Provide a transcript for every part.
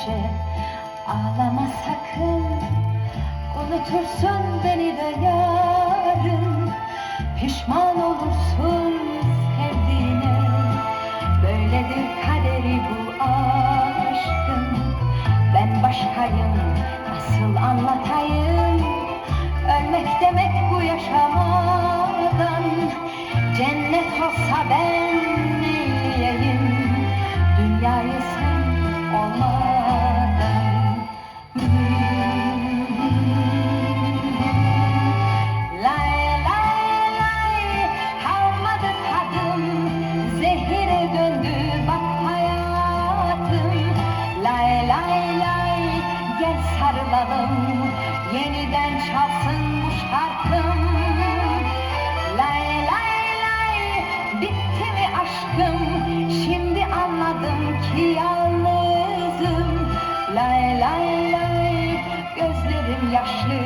gece. Ağlama sakın Unutursun beni de yarın. Pişman olursun Yeniden çalsın bu şarkım. Lay lay lay bitti mi aşkım? Şimdi anladım ki yalnızım. Lay lay lay gözlerim yaşlı.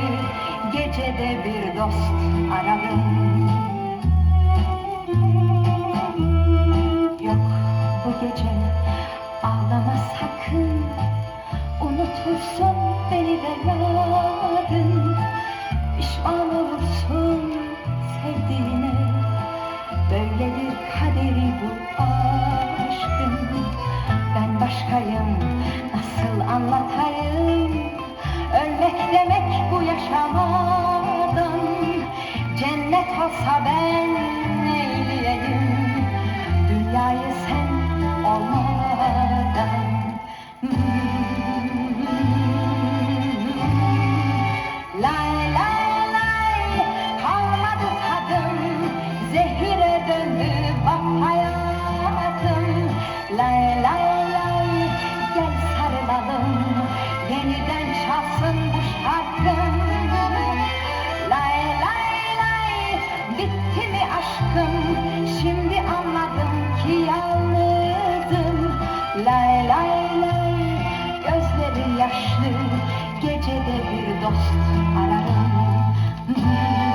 Gecede bir dost aradım. Yok bu gece ağlama sakın. Unutursun beni de yarın nasıl anlatayım? Ölmek demek bu yaşamadan. Cennet olsa ben yaşlı Gecede bir dost ararım